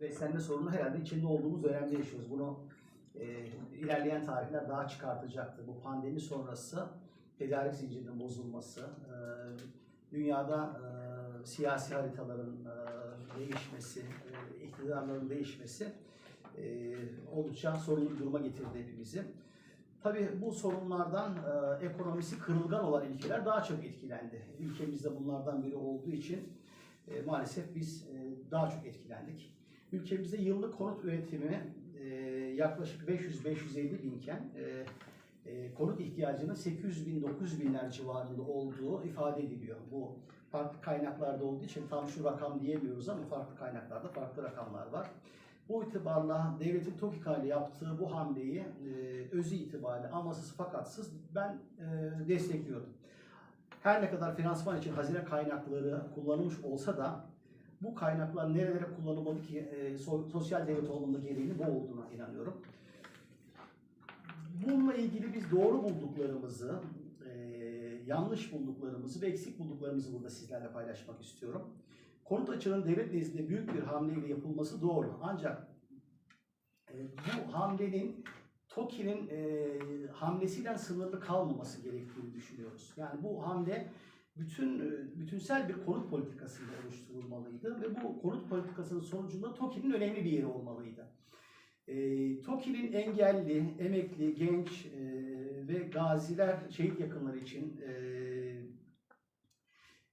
beslenme sorunu herhalde içinde olduğumuz dönemde yaşıyoruz. Bunu e, ilerleyen tarihler daha çıkartacaktır. Bu pandemi sonrası tedarik zincirinin bozulması, e, dünyada e, siyasi haritaların e, değişmesi, e, iktidarların değişmesi e, oldukça sorunlu duruma getirdi hepimizi. Tabii bu sorunlardan e, ekonomisi kırılgan olan ülkeler daha çok etkilendi. Ülkemizde bunlardan biri olduğu için e, maalesef biz e, daha çok etkilendik. Ülkemizde yıllık konut üretimi e, yaklaşık 500-550 binken e, e, konut ihtiyacının 800 bin 900 binler civarında olduğu ifade ediliyor. Bu farklı kaynaklarda olduğu için tam şu rakam diyemiyoruz ama farklı kaynaklarda farklı rakamlar var. Bu itibarla devletin TOKİ hali yaptığı bu hamleyi e, özü itibariyle amasız fakatsız ben e, destekliyorum. Her ne kadar finansman için hazine kaynakları kullanılmış olsa da bu kaynaklar nerelere kullanılmalı ki e, so- sosyal devlet olmanın da gereğinin bu olduğuna inanıyorum. Bununla ilgili biz doğru bulduklarımızı, e, yanlış bulduklarımızı ve eksik bulduklarımızı burada sizlerle paylaşmak istiyorum. Konut açığının devlet nezdinde büyük bir hamleyle yapılması doğru. Ancak e, bu hamlenin TOKİ'nin e, hamlesiyle sınırlı kalmaması gerektiğini düşünüyoruz. Yani bu hamle bütün e, bütünsel bir konut politikasıyla oluşturulmalıydı ve bu konut politikasının sonucunda TOKİ'nin önemli bir yeri olmalıydı. E, TOKİ'nin engelli, emekli, genç e, ve gaziler, şehit yakınları için e,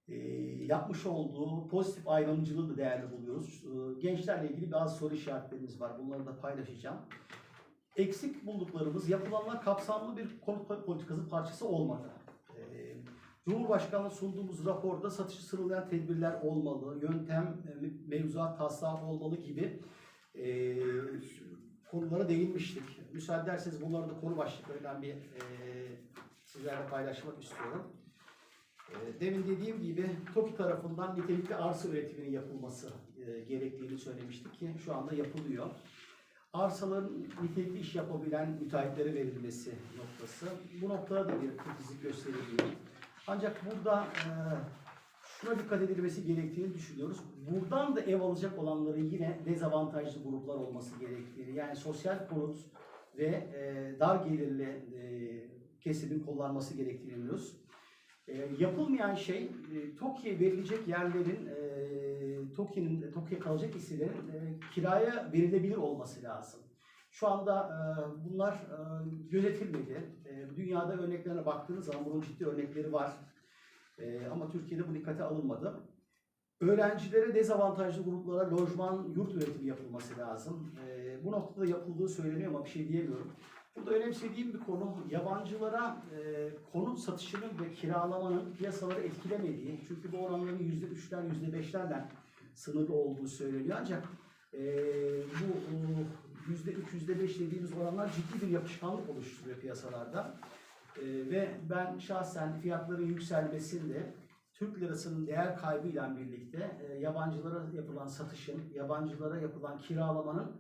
e, yapmış olduğu pozitif ayrımcılığı da değerli buluyoruz. E, gençlerle ilgili bazı soru işaretlerimiz var. Bunları da paylaşacağım. Eksik bulduklarımız yapılanlar kapsamlı bir konut politikası parçası olmadı. Cumhurbaşkanlığı sunduğumuz raporda satışı sınırlayan tedbirler olmalı, yöntem, e, mevzuat taslağı olmalı gibi e, konulara değinmiştik. Müsaade ederseniz bunları da konu başlıklarından bir e, sizlerle paylaşmak istiyorum. E, Demin dediğim gibi TOKİ tarafından nitelikli arsa üretiminin yapılması e, gerektiğini söylemiştik ki şu anda yapılıyor. Arsaların nitelikli iş yapabilen müteahhitlere verilmesi noktası. Bu noktada da bir titizlik gösteriliyor. Ancak burada e, şuna dikkat edilmesi gerektiğini düşünüyoruz. Buradan da ev alacak olanların yine dezavantajlı gruplar olması gerektiğini, yani sosyal konut ve e, dar gelirli e, kesimin kullanması gerektiğini biliyoruz. E, yapılmayan şey, e, TOKİ'ye verilecek yerlerin, e, TOKİ'nin, TOKİ'ye kalacak hisselerin e, kiraya verilebilir olması lazım. Şu anda e, bunlar e, gözetilmedi. E, dünyada örneklerine baktığınız zaman bunun ciddi örnekleri var. E, ama Türkiye'de bu dikkate alınmadı. Öğrencilere dezavantajlı gruplara lojman, yurt üretimi yapılması lazım. E, bu noktada yapıldığı söyleniyor ama bir şey diyemiyorum. Burada önemsediğim bir konu yabancılara e, konut satışının ve kiralamanın piyasaları etkilemediği. Çünkü bu oranların %3'ler, %5'lerden sınırlı olduğu söyleniyor. Ancak e, bu e, %3, %5 dediğimiz oranlar ciddi bir yapışkanlık oluşturuyor piyasalarda. E, ve ben şahsen fiyatların yükselmesinde Türk lirasının değer kaybıyla birlikte e, yabancılara yapılan satışın, yabancılara yapılan kiralamanın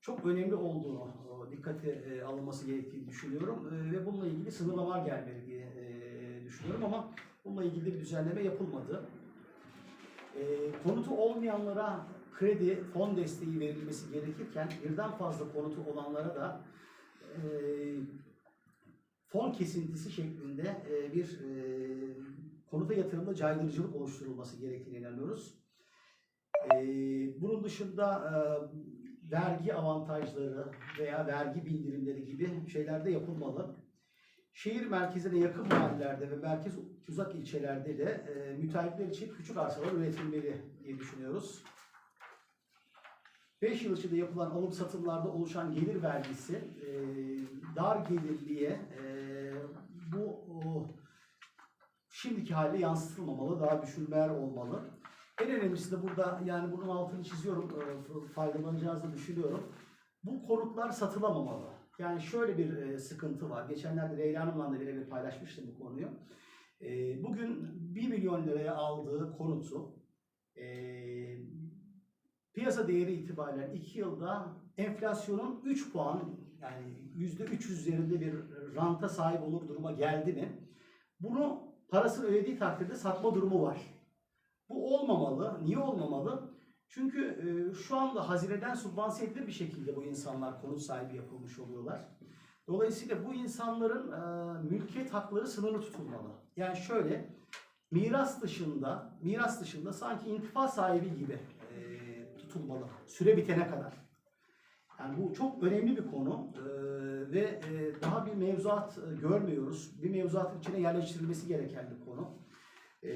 çok önemli olduğunu o, dikkate e, alınması gerektiğini düşünüyorum E, ve bununla ilgili sınırlamalar gelmeli diye e, düşünüyorum ama bununla ilgili bir düzenleme yapılmadı. E, konutu olmayanlara kredi, fon desteği verilmesi gerekirken birden fazla konutu olanlara da e, fon kesintisi şeklinde e, bir e, konuta yatırımda caydırıcılık oluşturulması gerektiğine inanıyoruz. E, bunun dışında vergi avantajları veya vergi bildirimleri gibi şeyler de yapılmalı. Şehir merkezine yakın mahallelerde ve merkez uzak ilçelerde de e, müteahhitler için küçük arsalar üretilmeli diye düşünüyoruz. 5 yıl içinde yapılan alım satımlarda oluşan gelir vergisi e, dar gelirliye e, bu o, şimdiki hale yansıtılmamalı, daha düşülmeler olmalı. En önemlisi de burada yani bunun altını çiziyorum, e, faydalanacağız da düşünüyorum. Bu konutlar satılamamalı. Yani şöyle bir e, sıkıntı var. Geçenlerde Leyla Hanım'la da birebir paylaşmıştım bu konuyu. E, bugün 1 milyon liraya aldığı konutu e, piyasa değeri itibariyle 2 yılda enflasyonun 3 puan yani %3 üzerinde bir ranta sahip olur duruma geldi mi? Bunu parasını ödediği takdirde satma durumu var. Bu olmamalı. Niye olmamalı? Çünkü e, şu anda hazineden subvanse edilir bir şekilde bu insanlar konut sahibi yapılmış oluyorlar. Dolayısıyla bu insanların e, mülkiyet hakları sınırlı tutulmalı. Yani şöyle miras dışında miras dışında sanki intifa sahibi gibi e, tutulmalı süre bitene kadar. Yani bu çok önemli bir konu e, ve e, daha bir mevzuat e, görmüyoruz. Bir mevzuatın içine yerleştirilmesi gereken bir konu. E,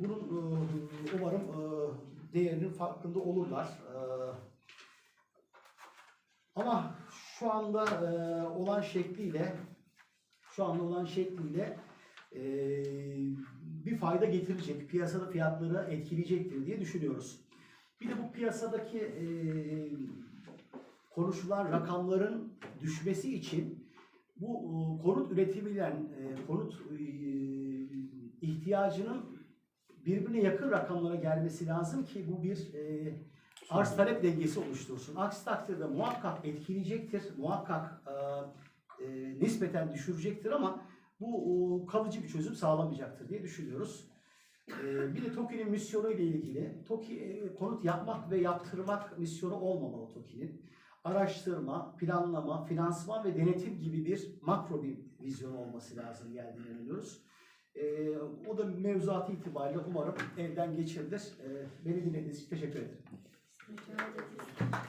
bunun e, umarım e, değerinin farkında olurlar. E, ama şu anda e, olan şekliyle şu anda olan şekliyle e, bir fayda getirecek, piyasada fiyatları etkileyecektir diye düşünüyoruz. Bir de bu piyasadaki e, konuşulan rakamların düşmesi için bu e, konut üretimiyle e, konut e, ihtiyacının birbirine yakın rakamlara gelmesi lazım ki bu bir e, arz talep dengesi oluştursun. Aksi takdirde muhakkak etkileyecektir, muhakkak e, e, nispeten düşürecektir ama bu e, kalıcı bir çözüm sağlamayacaktır diye düşünüyoruz. E, bir de TOKİ'nin misyonu ile ilgili, TOKİ e, konut yapmak ve yaptırmak misyonu olmamalı TOKİ'nin. Araştırma, planlama, finansman ve denetim gibi bir makro bir vizyon olması lazım geldiğini inanıyoruz. E, o da mevzuatı itibariyle umarım elden geçirilir. E, beni dinlediğiniz için teşekkür ederim. Rica ederiz.